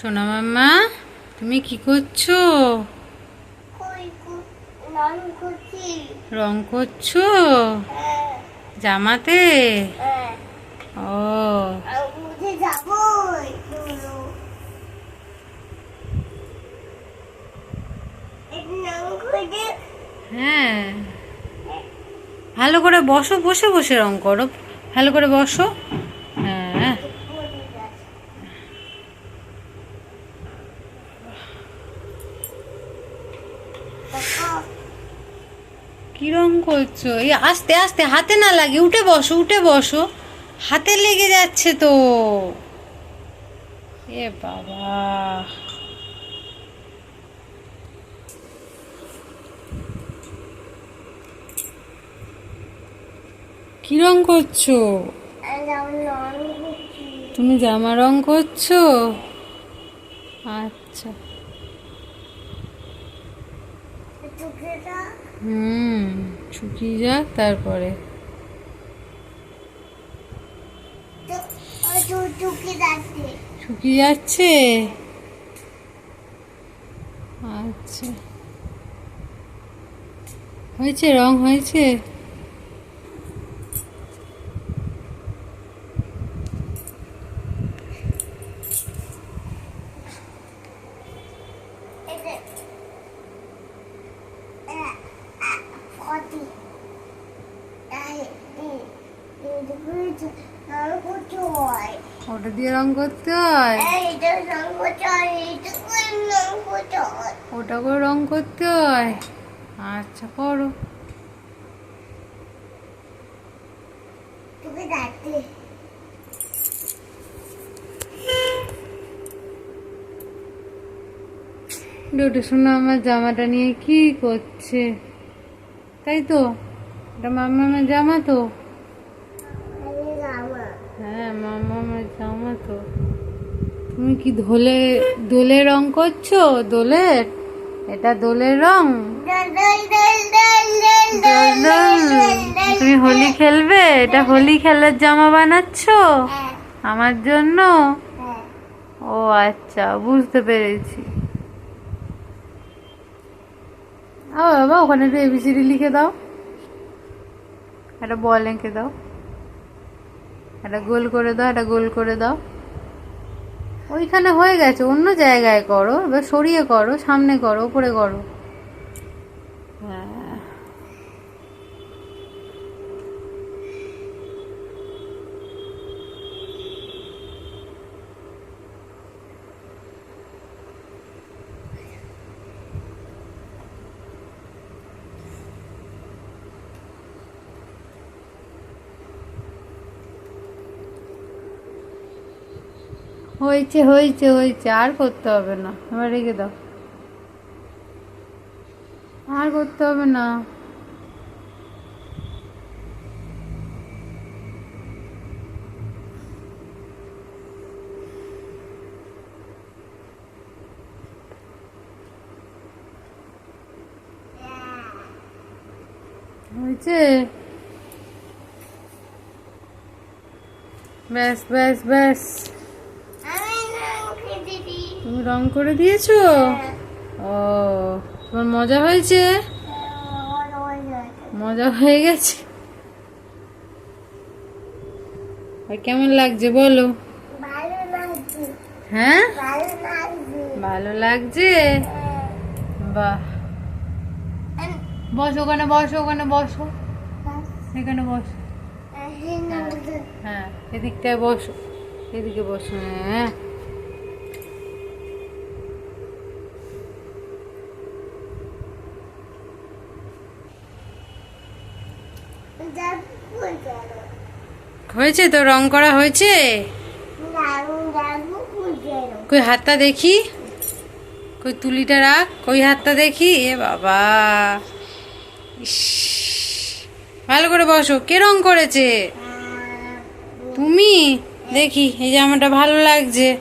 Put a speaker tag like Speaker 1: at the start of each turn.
Speaker 1: সোনা মাম্মা তুমি কি করছ? রং করছ।
Speaker 2: হ্যাঁ।
Speaker 1: জামাতে?
Speaker 2: হ্যাঁ।
Speaker 1: ও। হ্যাঁ। ভালো করে বসো বসে বসে রং করো। ভালো করে বসো। কি রং করছ? এই আস্তে আস্তে হাতে না লাগে, উঠে বসো উঠে বসো। হাতে লেগে যাচ্ছে তো। এ বাবা। কি রং করছ? তুমি জামা রং করছ? আচ্ছা। হুম শুকিয়ে যাক তারপরে। শুকিয়ে যাচ্ছে? আচ্ছা। হয়েছে রং হয়েছে? ওটা দিয়ে রং করতে হয়? ওটা করে রং করতে হয়? আচ্ছা করো ডোটে শোনো আমার জামাটা নিয়ে কি করছে? তাই তো? এটা মামা আমার জামা তো? হ্যাঁ মামা জামা তো। তুমি কি দোলে দোলে রং করছ? দোলের এটা দোলের রং। তুমি হোলি খেলবে? এটা হোলি খেলার জামা বানাচ্ছো? আমার জন্য? ও আচ্ছা বুঝতে পেরেছি। ও বাবা, ওখানে একটু এবিসিডি লিখে দাও। একটা বল এঁকে দাও। একটা গোল করে দাও, এটা গোল করে দাও। ওইখানে হয়ে গেছে, অন্য জায়গায় করো, এবার সরিয়ে করো, সামনে করো উপরে করো। হ্যাঁ। হয়েছে হয়েছে হয়েছে, আর করতে হবে না। এবার রেখে দাও। আর করতে হবে না। হয়েছে? ব্যাস ব্যাস ব্যাস। তুমি রং করে দিয়েছ? ও, তোমার মজা হয়েছে? মজা হয়ে গেছে। আর কেমন লাগছে বলো? হ্যাঁ? ভালো লাগছে? বাহ। বসো ওখানে বসো ওখানে বসো। এখানে বসো। হ্যাঁ এদিকটায় বসো। এদিকে বসো হ্যাঁ। হয়েছে তো? রং করা হয়েছে? কই হাতটা দেখি। কই তুলিটা রাখ। কই হাতটা দেখি? এ বাবা। ইস। ভালো করে বসো। কে রং করেছে? তুমি? দেখি এই জামাটা ভালো লাগছে।